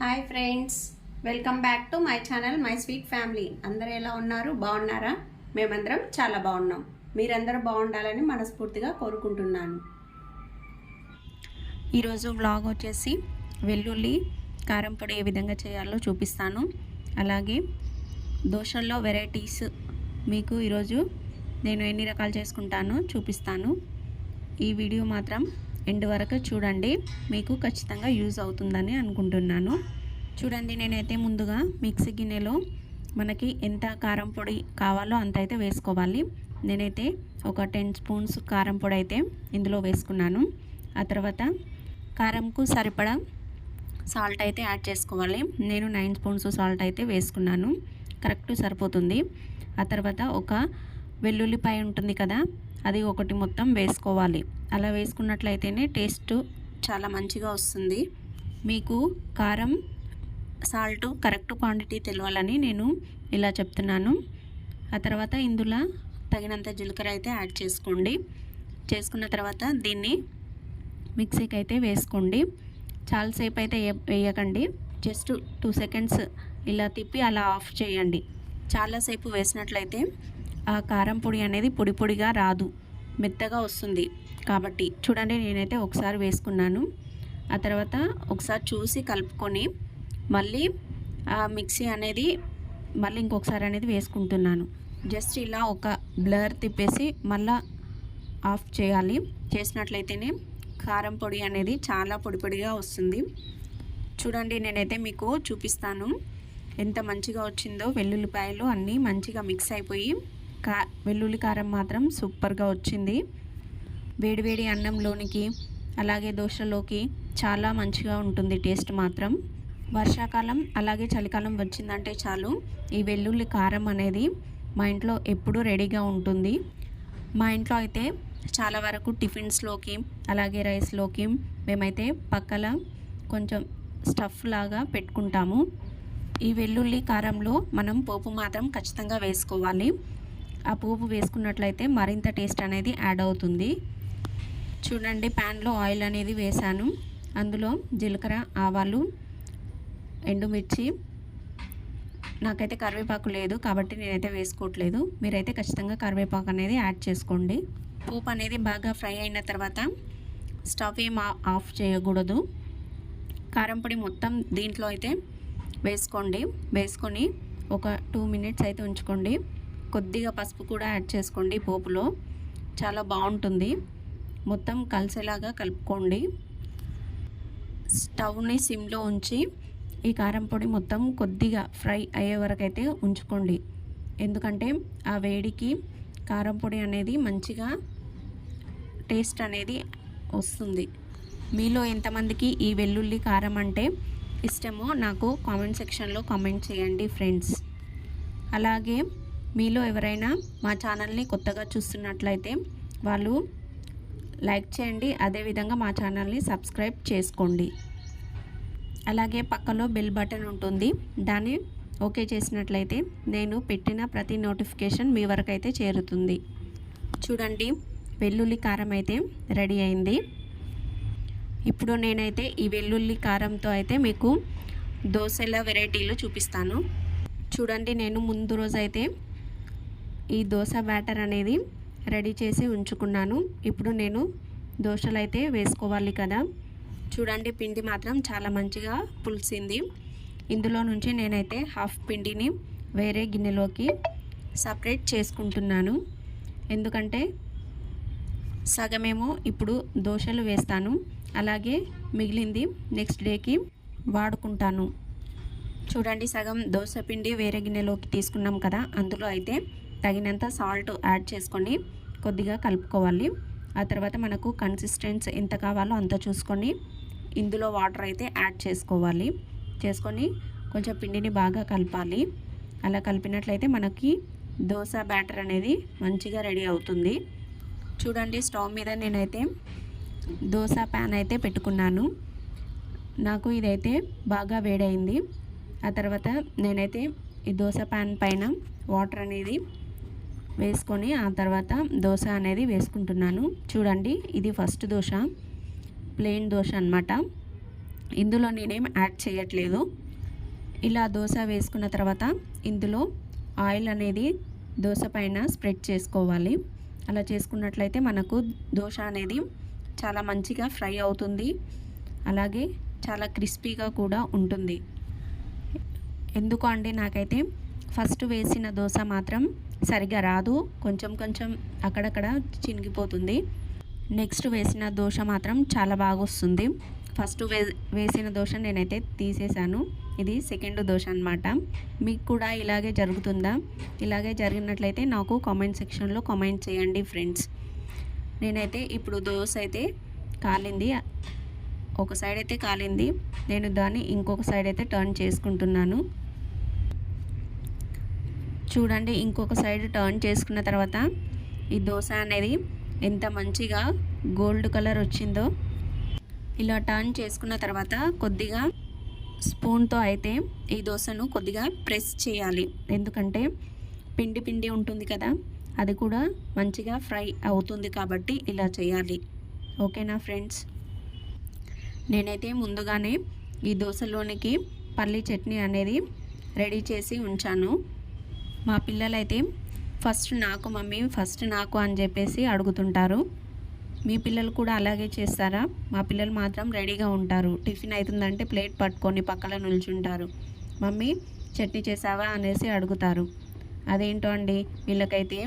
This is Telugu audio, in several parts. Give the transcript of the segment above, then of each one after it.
Hi friends welcome back to my channel my sweet family. అందరూ ఎలా ఉన్నారు? బాగున్నారా? మేమందరం చాలా బాగున్నాం. మీరందరూ బాగుండాలని మనస్ఫూర్తిగా కోరుకుంటున్నాను. ఈరోజు వ్లాగ్ వచ్చేసి వెల్లుల్లి కారం పొడి ఏ విధంగా చేయాలో చూపిస్తాను. అలాగే దోశల్లో వెరైటీస్ మీకు ఈరోజు నేను ఎన్ని రకాలు చేసుకుంటానో చూపిస్తాను. ఈ వీడియో మాత్రం ఎండ్ వరకు చూడండి. మీకు ఖచ్చితంగా యూజ్ అవుతుందని అనుకుంటున్నాను. చూడండి నేనైతే ముందుగా మిక్సీ గిన్నెలో మనకి ఎంత కారం పొడి కావాలో అంత అయితే వేసుకోవాలి. నేనైతే ఒక టెన్ స్పూన్స్ కారం పొడి అయితే ఇందులో వేసుకున్నాను. ఆ తర్వాత కారంకు సరిపడా సాల్ట్ అయితే యాడ్ చేసుకోవాలి. నేను నైన్ స్పూన్స్ సాల్ట్ అయితే వేసుకున్నాను. కరెక్ట్ సరిపోతుంది. ఆ తర్వాత ఒక వెల్లుల్లిపాయ ఉంటుంది కదా అది ఒకటి మొత్తం వేసుకోవాలి. అలా వేసుకున్నట్లయితేనే టేస్ట్ చాలా మంచిగా వస్తుంది. మీకు కారం సాల్ట్ కరెక్ట్ క్వాంటిటీ తెలవాలని నేను ఇలా చెప్తున్నాను. ఆ తర్వాత ఇందులో తగినంత జీలకర్ర అయితే యాడ్ చేసుకోండి. చేసుకున్న తర్వాత దీన్ని మిక్సీకి అయితే వేసుకోండి. చాలాసేపు అయితే వేయకండి. జస్ట్ టూ సెకండ్స్ ఇలా తిప్పి అలా ఆఫ్ చేయండి. చాలాసేపు వేసినట్లయితే కారం పొడి అనేది పొడి పొడిగా రాదు మెత్తగా వస్తుంది. కాబట్టి చూడండి నేనైతే ఒకసారి వేసుకున్నాను. ఆ తర్వాత ఒకసారి చూసి కలుపుకొని మళ్ళీ ఆ మిక్సీ అనేది మళ్ళీ ఇంకొకసారి అనేది వేసుకుంటున్నాను. జస్ట్ ఇలా ఒక బ్లర్ తిప్పేసి మళ్ళా ఆఫ్ చేయాలి. చేసినట్లయితేనే కారం పొడి అనేది చాలా పొడి పొడిగా వస్తుంది. చూడండి నేనైతే మీకు చూపిస్తాను. ఎంత మంచిగా వచ్చిందో వెల్లుల్లిపాయలు అన్నీ మంచిగా మిక్స్ అయిపోయి కా వెల్లుల్లి కారం మాత్రం సూపర్గా వచ్చింది. వేడివేడి అన్నంలోనికి అలాగే దోశలోకి చాలా మంచిగా ఉంటుంది టేస్ట్ మాత్రం. వర్షాకాలం అలాగే చలికాలం వచ్చిందంటే చాలు ఈ వెల్లుల్లి కారం అనేది మా ఇంట్లో ఎప్పుడూ రెడీగా ఉంటుంది. మా ఇంట్లో అయితే చాలా వరకు టిఫిన్స్లోకి అలాగే రైస్లోకి మేమైతే పక్కల కొంచెం స్టఫ్ లాగా పెట్టుకుంటాము. ఈ వెల్లుల్లి కారంలో మనం పోపు మాత్రం ఖచ్చితంగా వేసుకోవాలి. ఆ పోపు వేసుకున్నట్లయితే మరింత టేస్ట్ అనేది యాడ్ అవుతుంది. చూడండి ప్యాన్లో ఆయిల్ అనేది వేసాను. అందులో జీలకర్ర ఆవాలు ఎండుమిర్చి. నాకైతే కరివేపాకు లేదు కాబట్టి నేనైతే వేసుకోవట్లేదు. మీరైతే ఖచ్చితంగా కరివేపాకు అనేది యాడ్ చేసుకోండి. పోపు అనేది బాగా ఫ్రై అయిన తర్వాత స్టవ్ ఏం ఆఫ్ చేయకూడదు. కారం పొడి మొత్తం దీంట్లో అయితే వేసుకోండి. వేసుకొని ఒక టూ మినిట్స్ అయితే ఉంచుకోండి. కొద్దిగా పసుపు కూడా యాడ్ చేసుకోండి పోపులో. చాలా బాగుంటుంది. మొత్తం కలిసేలాగా కలుపుకోండి. స్టవ్ని సిమ్లో ఉంచి ఈ కారం పొడి మొత్తం కొద్దిగా ఫ్రై అయ్యే వరకు అయితే ఉంచుకోండి. ఎందుకంటే ఆ వేడికి కారం పొడి అనేది మంచిగా టేస్ట్ అనేది వస్తుంది. మీలో ఎంతమందికి ఈ వెల్లుల్లి కారం అంటే ఇష్టమో నాకు కామెంట్ సెక్షన్లో కామెంట్ చేయండి ఫ్రెండ్స్. అలాగే మీలో ఎవరైనా మా ఛానల్ని కొత్తగా చూస్తున్నట్లయితే వాళ్ళు లైక్ చేయండి అదేవిధంగా మా ఛానల్ని సబ్స్క్రైబ్ చేసుకోండి. అలాగే పక్కలో బెల్ బటన్ ఉంటుంది. దాన్ని ఓకే చేసినట్లయితే నేను పెట్టిన ప్రతి నోటిఫికేషన్ మీ వరకు అయితే చేరుతుంది. చూడండి వెల్లుల్లి కారం అయితే రెడీ అయింది. ఇప్పుడు నేనైతే ఈ వెల్లుల్లి కారంతో అయితే మీకు దోశల వెరైటీలు చూపిస్తాను. చూడండి నేను ముందు రోజైతే ఈ దోశ బ్యాటర్ అనేది రెడీ చేసి ఉంచుకున్నాను. ఇప్పుడు నేను దోశలు అయితే వేసుకోవాలి కదా. చూడండి పిండి మాత్రం చాలా మంచిగా పులిసింది. ఇందులో నుంచి నేనైతే హాఫ్ పిండిని వేరే గిన్నెలోకి సపరేట్ చేసుకుంటున్నాను. ఎందుకంటే సగమేమో ఇప్పుడు దోశలు వేస్తాను. అలాగే మిగిలింది నెక్స్ట్ డేకి వాడుకుంటాను. చూడండి సగం దోశ పిండి వేరే గిన్నెలోకి తీసుకున్నాం కదా. అందులో అయితే తగినంత సాల్ట్ యాడ్ చేసుకొని కొద్దిగా కలుపుకోవాలి. ఆ తర్వాత మనకు కన్సిస్టెన్స్ ఎంత కావాలో అంత చూసుకొని ఇందులో వాటర్ అయితే యాడ్ చేసుకోవాలి. చేసుకొని కొంచెం పిండిని బాగా కలపాలి. అలా కలిపినట్లయితే మనకి దోశ బ్యాటర్ అనేది మంచిగా రెడీ అవుతుంది. చూడండి స్టవ్ మీద నేనైతే దోశ ప్యాన్ అయితే పెట్టుకున్నాను. నాకు ఇదైతే బాగా వేడైంది. ఆ తర్వాత నేనైతే ఈ దోశ ప్యాన్ పైన వాటర్ అనేది వేసుకొని ఆ తర్వాత దోశ అనేది వేసుకుంటున్నాను. చూడండి ఇది ఫస్ట్ దోశ ప్లెయిన్ దోశ అన్నమాట. ఇందులో నేనేం యాడ్ చేయట్లేదు. ఇలా దోశ వేసుకున్న తర్వాత ఇందులో ఆయిల్ అనేది దోశ పైన స్ప్రెడ్ చేసుకోవాలి. అలా చేసుకున్నట్లయితే మనకు దోశ అనేది చాలా మంచిగా ఫ్రై అవుతుంది. అలాగే చాలా క్రిస్పీగా కూడా ఉంటుంది. ఎందుకు అండి నాకైతే ఫస్ట్ వేసిన దోశ మాత్రం సరిగా రాదు. కొంచెం కొంచెం అక్కడక్కడ చినిగిపోతుంది. నెక్స్ట్ వేసిన దోశ మాత్రం చాలా బాగా వస్తుంది. ఫస్ట్ వే వేసిన దోశ నేనైతే తీసేశాను. ఇది సెకండ్ దోశ అనమాట మీకు కూడా ఇలాగే జరుగుతుందా? ఇలాగే జరిగినట్లయితే నాకు కామెంట్ సెక్షన్లో కామెంట్ చేయండి ఫ్రెండ్స్. నేనైతే ఇప్పుడు దోశ అయితే కాలింది. ఒక సైడ్ అయితే కాలింది. నేను దాన్ని ఇంకొక సైడ్ అయితే టర్న్ చేసుకుంటున్నాను. చూడండి ఇంకొక సైడ్ టర్న్ చేసుకున్న తర్వాత ఈ దోశ అనేది ఎంత మంచిగా గోల్డ్ కలర్ వచ్చిందో. ఇలా టర్న్ చేసుకున్న తర్వాత కొద్దిగా స్పూన్తో అయితే ఈ దోశను కొద్దిగా ప్రెస్ చేయాలి. ఎందుకంటే పిండి పిండి ఉంటుంది కదా అది కూడా మంచిగా ఫ్రై అవుతుంది కాబట్టి ఇలా చేయాలి. ఓకేనా ఫ్రెండ్స్ నేనైతే ముందుగానే ఈ దోశలోనికి పల్లి చట్నీ అనేది రెడీ చేసి ఉంచాను. మా పిల్లలైతే ఫస్ట్ నాకు మమ్మీ ఫస్ట్ నాకు అని చెప్పేసి అడుగుతుంటారు. మీ పిల్లలు కూడా అలాగే చేస్తారా? మా పిల్లలు మాత్రం రెడీగా ఉంటారు. టిఫిన్ అవుతుందంటే ప్లేట్ పట్టుకొని పక్కన నిల్చుంటారు. మమ్మీ చట్నీ చేసావా? అనేసి అడుగుతారు. అదేంటో అండి? వీళ్ళకైతే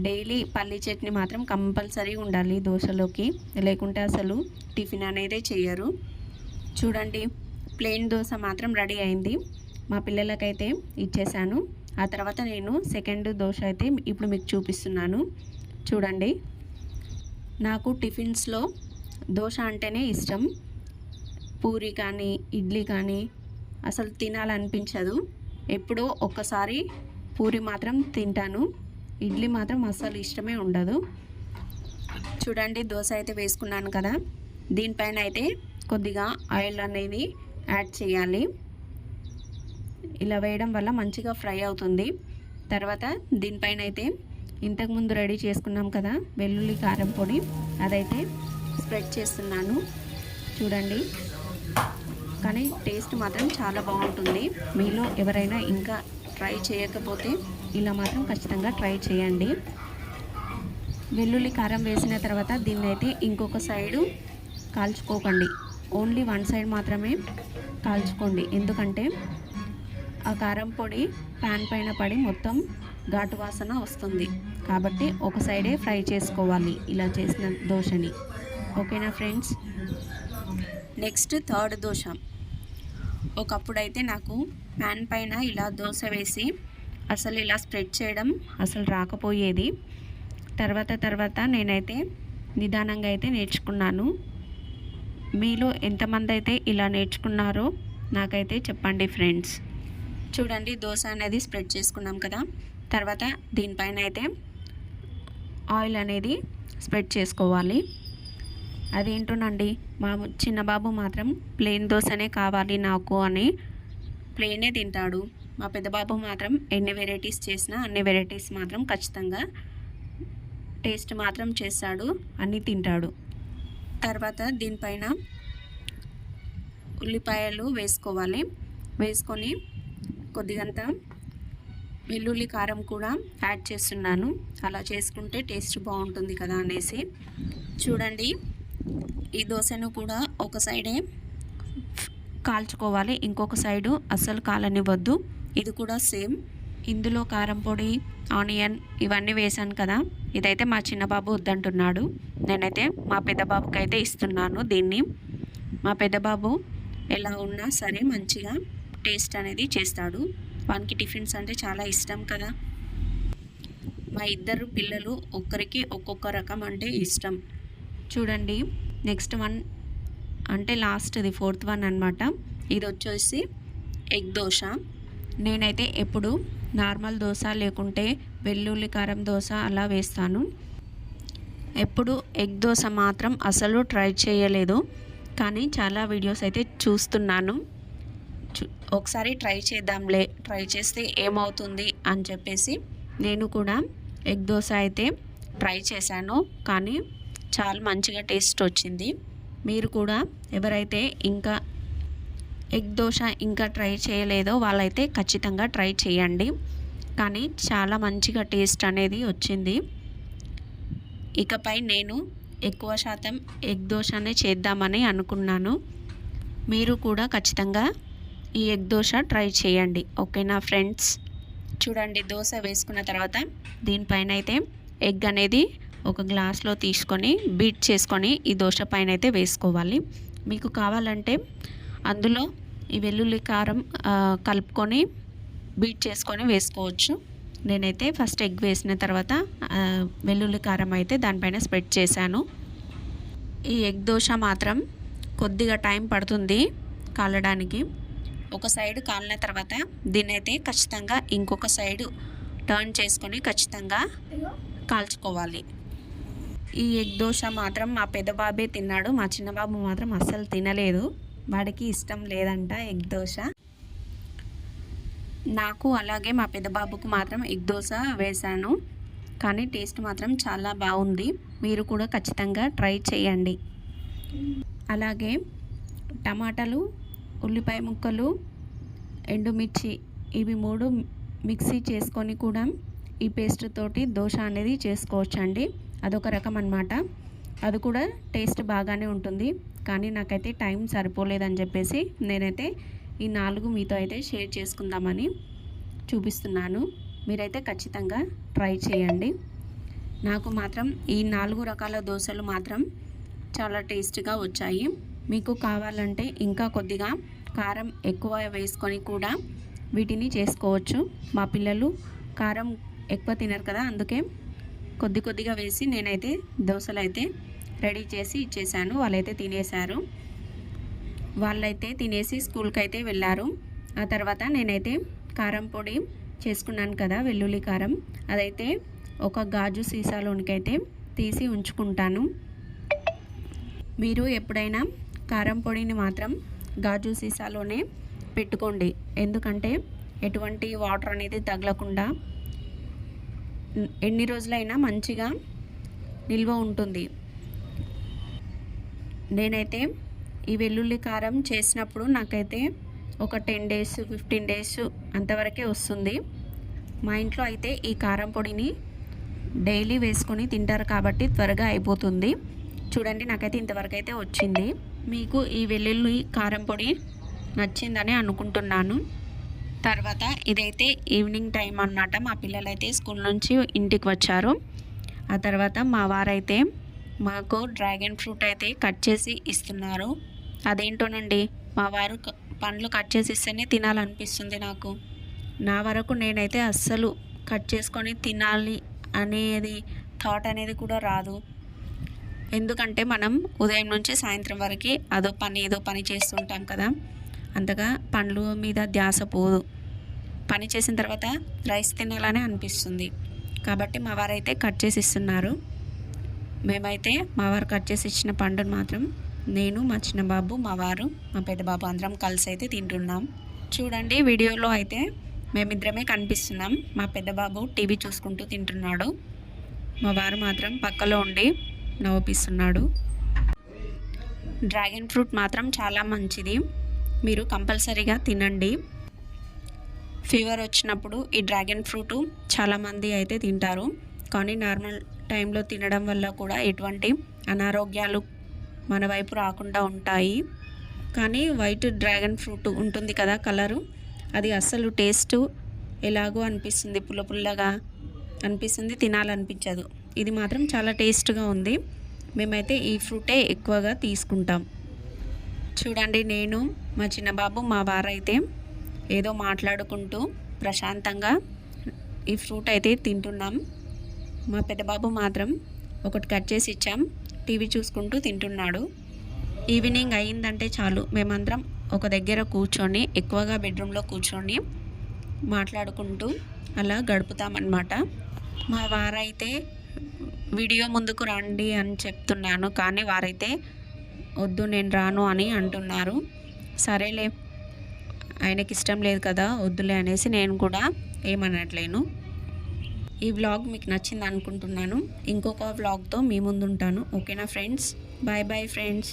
డైలీ పల్లీ చట్నీ మాత్రం కంపల్సరీ ఉండాలి దోశలోకి. లేకుంటే అసలు టిఫిన్ అనేది చేయరు చూడండి ప్లెయిన్ దోశ మాత్రం రెడీ అయింది. మా పిల్లలకైతే ఇచ్చేసాను ఆ తర్వాత నేను సెకండ్ దోశ అయితే ఇప్పుడు మీకు చూపిస్తున్నాను. చూడండి. నాకు టిఫిన్స్లో దోశ అంటేనే ఇష్టం. పూరి కానీ ఇడ్లీ కానీ అసలు తినాలనిపించదు. ఎప్పుడో ఒక్కసారి పూరి మాత్రం తింటాను. ఇడ్లీ మాత్రం అస్సలు ఇష్టమే ఉండదు. చూడండి దోశ అయితే వేసుకున్నాను కదా. దీనిపైన అయితే కొద్దిగా ఆయిల్ అనేది యాడ్ చేయాలి. ఇలా వేయడం వల్ల మంచిగా ఫ్రై అవుతుంది. తర్వాత దీనిపైన అయితే ఇంతకుముందు రెడీ చేసుకున్నాం కదా వెల్లుల్లి కారం పొడి. అదైతే స్ప్రెడ్ చేస్తున్నాను. చూడండి. కానీ టేస్ట్ మాత్రం చాలా బాగుంటుంది. మీలో ఎవరైనా ఇంకా ట్రై చేయకపోతే ఇలా మాత్రం ఖచ్చితంగా ట్రై చేయండి. వెల్లుల్లి కారం వేసిన తర్వాత దీన్ని అయితే ఇంకొక సైడు కాల్చుకోకండి. ఓన్లీ వన్ సైడ్ మాత్రమే కాల్చుకోండి. ఎందుకంటే ఆ కారం పొడి ప్యాన్ పైన పడి మొత్తం ఘాటు వాసన వస్తుంది. కాబట్టి ఒక సైడే ఫ్రై చేసుకోవాలి ఇలా చేసిన దోశని. ఓకేనా ఫ్రెండ్స్? Next third dosa. ఒకప్పుడైతే నాకు ప్యాన్ పైన ఇలా దోశ వేసి అసలు ఇలా స్ప్రెడ్ చేయడం అసలు రాకపోయేది. తర్వాత తర్వాత నేనైతే నిదానంగా అయితే నేర్చుకున్నాను. మీలో ఎంతమంది అయితే ఇలా నేర్చుకున్నారో నాకైతే చెప్పండి ఫ్రెండ్స్. చూడండి దోశ అనేది స్ప్రెడ్ చేసుకున్నాం కదా. తర్వాత దీనిపైన అయితే ఆయిల్ అనేది స్ప్రెడ్ చేసుకోవాలి. అదేంటోనండి మా చిన్న బాబు మాత్రం ప్లెయిన్ దోశనే కావాలి నాకు అని ప్లెయినే తింటాడు. మా పెద్ద బాబు మాత్రం ఎన్ని వెరైటీస్ చేసినా అన్ని వెరైటీస్ మాత్రం ఖచ్చితంగా టేస్ట్ మాత్రం చేస్తాడు అన్నీ తింటాడు. తర్వాత దీనిపైన ఉల్లిపాయలు వేసుకోవాలి. వేసుకొని కొద్దిగంత వెల్లుల్లి కారం కూడా యాడ్ చేస్తున్నాను. అలా చేసుకుంటే టేస్ట్ బాగుంటుంది కదా అనేసి. చూడండి ఈ దోశను కూడా ఒక సైడే కాల్చుకోవాలి ఇంకొక సైడు అస్సలు కాలనివ్వద్దు. ఇది కూడా సేమ్. ఇందులో కారం పొడి ఆనియన్ ఇవన్నీ వేసాను కదా. ఇదైతే మా చిన్న బాబు వద్దంటున్నాడు. నేనైతే మా పెద్దబాబుకి అయితే ఇస్తున్నాను దీన్ని. మా పెద్దబాబు ఎలా ఉన్నా సరే మంచిగా టేస్ట్ అనేది చేస్తాడు. వానికి టిఫిన్స్ అంటే చాలా ఇష్టం కదా. మా ఇద్దరు పిల్లలు ఒక్కరికి ఒక్కొక్క రకం అంటే ఇష్టం. చూడండి నెక్స్ట్ వన్ అంటే లాస్ట్ది ఫోర్త్ వన్ అనమాట ఇది వచ్చేసి ఎగ్ దోశ. నేనైతే ఎప్పుడు నార్మల్ దోశ లేకుంటే వెల్లుల్లి కారం దోశ అలా వేస్తాను. ఎప్పుడు ఎగ్ దోశ మాత్రం అసలు ట్రై చేయలేదు. కానీ చాలా వీడియోస్ అయితే చూస్తున్నాను. ఒకసారి ట్రై చేద్దాంలే ట్రై చేస్తే ఏమవుతుంది అని చెప్పేసి నేను కూడా ఎగ్ దోశ అయితే ట్రై చేశాను. కానీ చాలా మంచిగా టేస్ట్ వచ్చింది. మీరు కూడా ఎవరైతే ఇంకా ఎగ్ దోశ ఇంకా ట్రై చేయలేదో వాళ్ళైతే ఖచ్చితంగా ట్రై చేయండి. కానీ చాలా మంచిగా టేస్ట్ అనేది వచ్చింది. ఇకపై నేను ఎక్కువ శాతం ఎగ్ దోశనే చేద్దామని అనుకున్నాను. మీరు కూడా ఖచ్చితంగా ఈ ఎగ్ దోశ ట్రై చేయండి. ఓకేనా ఫ్రెండ్స్? చూడండి దోశ వేసుకున్న తర్వాత దీనిపైన అయితే ఎగ్ అనేది ఒక గ్లాస్లో తీసుకొని బీట్ చేసుకొని ఈ దోశ పైన అయితే వేసుకోవాలి. మీకు కావాలంటే అందులో ఈ వెల్లుల్లి కారం కలుపుకొని బీట్ చేసుకొని వేసుకోవచ్చు. నేనైతే ఫస్ట్ ఎగ్ వేసిన తర్వాత వెల్లుల్లి కారం అయితే దానిపైన స్ప్రెడ్ చేశాను. ఈ ఎగ్ దోశ మాత్రం కొద్దిగా టైం పడుతుంది కాలడానికి. ఒక సైడ్ కాలిన తర్వాత దీన్ని అయితే ఖచ్చితంగా ఇంకొక సైడు టర్న్ చేసుకొని ఖచ్చితంగా కాల్చుకోవాలి. ఈ ఎగ్ దోశ మాత్రం మా పెద్దబాబే తిన్నాడు. మా చిన్న బాబు మాత్రం అస్సలు తినలేదు. వాడికి ఇష్టం లేదంట ఎగ్ దోశ. నాకు అలాగే మా పెద్దబాబుకు మాత్రం ఎగ్ దోశ వేశాను. కానీ టేస్ట్ మాత్రం చాలా బాగుంది. మీరు కూడా ఖచ్చితంగా ట్రై చేయండి. అలాగే టమాటాలు ఉల్లిపాయ ముక్కలు ఎండుమిర్చి ఇవి మూడు మిక్సీ చేసుకొని కూడా ఈ పేస్ట్ తోటి దోశ అనేది చేసుకోవచ్చు అండి అదొక రకం అన్నమాట. అది కూడా టేస్ట్ బాగానే ఉంటుంది. కానీ నాకైతే టైం సరిపోలేదని చెప్పేసి నేనైతే ఈ నాలుగు మీతో అయితే షేర్ చేసుకుందామని చూపిస్తున్నాను. మీరైతే ఖచ్చితంగా ట్రై చేయండి. నాకు మాత్రం ఈ నాలుగు రకాల దోశలు మాత్రం చాలా టేస్ట్గా వచ్చాయి. మీకు కావాలంటే ఇంకా కొద్దిగా కారం ఎక్కువ వేసుకొని కూడా వీటిని చేసుకోవచ్చు. మా పిల్లలు కారం ఎక్కువ తినరు కదా అందుకే కొద్ది కొద్దిగా వేసి నేనైతే దోశలు అయితే రెడీ చేసి ఇచ్చేసాను వాళ్ళైతే తినేశారు. వాళ్ళైతే తినేసి స్కూల్కి అయితే వెళ్ళారు. ఆ తర్వాత నేనైతే కారం పొడి చేసుకున్నాను కదా వెల్లుల్లి కారం. అదైతే ఒక గాజు సీసాలోనికైతే తీసి ఉంచుకుంటాను. మీరు ఎప్పుడైనా కారం పొడిని మాత్రం గాజు సీసాలోనే పెట్టుకోండి. ఎందుకంటే ఎటువంటి వాటర్ అనేది తగలకుండా ఎన్ని రోజులైనా మంచిగా నిల్వ ఉంటుంది. నేనైతే ఈ వెల్లుల్లి కారం చేసినప్పుడు నాకైతే ఒక టెన్ డేస్ ఫిఫ్టీన్ డేస్ అంతవరకే వస్తుంది. మా ఇంట్లో అయితే ఈ కారం పొడిని డైలీ వేసుకొని తింటారు కాబట్టి త్వరగా అయిపోతుంది. చూడండి నాకైతే ఇంతవరకు అయితే వచ్చింది. మీకు ఈ వెల్లుల్లి కారం పొడి నచ్చిందని అనుకుంటున్నాను. తర్వాత ఇదైతే ఈవినింగ్ టైం అన్నమాట. మా పిల్లలు అయితే స్కూల్ నుంచి ఇంటికి వచ్చారు. ఆ తర్వాత మా వారైతే మాకు డ్రాగన్ ఫ్రూట్ అయితే కట్ చేసి ఇస్తున్నారు. అదేంటోనండి? మా వారు పండ్లు కట్ చేసి ఇస్తేనే తినాలనిపిస్తుంది నాకు. నా వరకు నేనైతే అస్సలు కట్ చేసుకొని తినాలి అనేది థాట్ అనేది కూడా రాదు. ఎందుకంటే మనం ఉదయం నుంచి సాయంత్రం వరకు అదో పని ఏదో పని చేస్తుంటాం కదా. అంతగా పండ్లు మీద ధ్యాస పోదు. పని చేసిన తర్వాత రైస్ తినాలనే అనిపిస్తుంది. కాబట్టి మా వారైతే కట్ చేసి ఇస్తున్నారు. మేమైతే మా వారు కట్ చేసి ఇచ్చిన పండును మాత్రం నేను మా చిన్న బాబు మా వారు మా పెద్ద బాబు అందరం కలిసి అయితే తింటున్నాం. చూడండి వీడియోలో అయితే మేమిద్దరమే కనిపిస్తున్నాం. మా పెద్ద బాబు టీవీ చూసుకుంటూ తింటున్నాడు. మా వారు మాత్రం పక్కలో ఉండి నవ్వుపిస్తున్నాడు. డ్రాగన్ ఫ్రూట్ మాత్రం చాలా మంచిది. మీరు కంపల్సరీగా తినండి. ఫీవర్ వచ్చినప్పుడు ఈ డ్రాగన్ ఫ్రూట్ చాలామంది అయితే తింటారు. కానీ నార్మల్ టైంలో తినడం వల్ల కూడా ఎటువంటి అనారోగ్యాలు మన వైపు రాకుండా ఉంటాయి. కానీ వైట్ డ్రాగన్ ఫ్రూట్ ఉంటుంది కదా కలరు. అది అస్సలు టేస్ట్ ఎలాగో అనిపిస్తుంది. పుల్ల పుల్లగా అనిపిస్తుంది తినాలనిపించదు. ఇది మాత్రం చాలా టేస్ట్గా ఉంది. మేమైతే ఈ ఫ్రూటే ఎక్కువగా తీసుకుంటాం. చూడండి నేను మా చిన్న బాబు మా వారైతే ఏదో మాట్లాడుకుంటూ ప్రశాంతంగా ఈ ఫ్రూట్ అయితే తింటున్నాం. మా పెద్ద బాబు మాత్రం ఒకటి కట్ చేసి ఇచ్చాం. టీవీ చూసుకుంటూ తింటున్నాడు. ఈవినింగ్ అయిందంటే చాలు. మేమందరం ఒక దగ్గర కూర్చొని ఎక్కువగా బెడ్రూమ్లో కూర్చొని మాట్లాడుకుంటూ అలా గడుపుతామన్నమాట. మా వారైతే వీడియో ముందుకు రండి అని చెప్తున్నాను. కానీ వారైతే వద్దు నేను రాను అని అంటున్నారు. సరేలే ఆయనకి ఇష్టం లేదు కదా వద్దులే అనేసి నేను కూడా ఏమనట్లేను. ఈ వ్లాగ్ మీకు నచ్చింది అనుకుంటున్నాను. ఇంకొక వ్లాగ్తో మీ ముందు ఉంటాను ఓకేనా ఫ్రెండ్స్? Bye bye friends.